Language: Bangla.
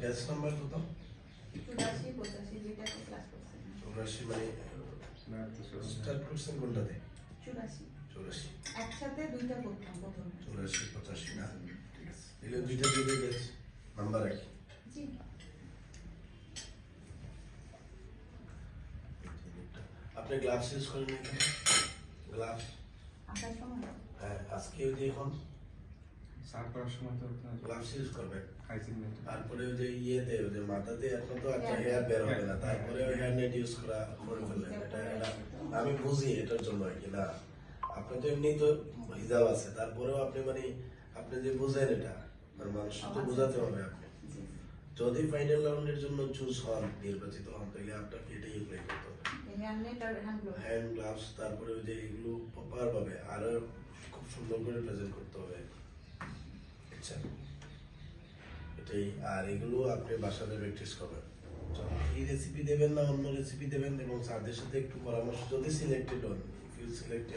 ব্যাচ নাম্বার কত চুরাশি পঁচাশি যেটাতে ক্লাস করছেন চৌরাশি মানে স্টার্ট করছেন কোনটাতে চৌরাশি একসাথে দুইটা করতাম প্রথমে চৌরাশি পঁচাশি না এগুলো দুইটা দিয়ে ব্যাচ নাম্বার রাখি জি আপনি গ্লাভস ইউজ করেন গ্লাভস হ্যাঁ আজকে ওই যে এখন সার করার সময় তো গ্লাভস ইউজ করবেন তারপরে ওই যে ইয়েতে ওই যে মাথাতে এখন তো একটা হেয়ার বের হবে না। তারপরে ওই হেয়ার নেট ইউজ করা করে ফেললেন। এটা এটা আমি বুঝি এটার জন্য আর কি না? আপনি তো এমনি তো হিজাব আছে। তারপরেও আপনি মানে আপনি যে বুঝেন এটা মানে মানুষ তো বোঝাতে হবে আপনি। যদি ফাইনাল রাউন্ডের জন্য চুজ হন নির্বাচিত হন তাহলে আপনাকে এটাই অ্যাপ্লাই করতে হবে। হ্যান্ড হ্যান্ড গ্লাভস তারপরে ওই যে এগুলো প্রপার ভাবে আরও খুব সুন্দর করে প্রেজেন্ট করতে হবে। আচ্ছা এটাই। আর এগুলো আপনি বাসাতে প্র্যাকটিস করবেন। এই রেসিপি দেবেন না, অন্য রেসিপি দেবেন এবং স্যারদের সাথে একটু পরামর্শ যদি সিলেক্টেড হন ইফ ইউ সিলেক্টেড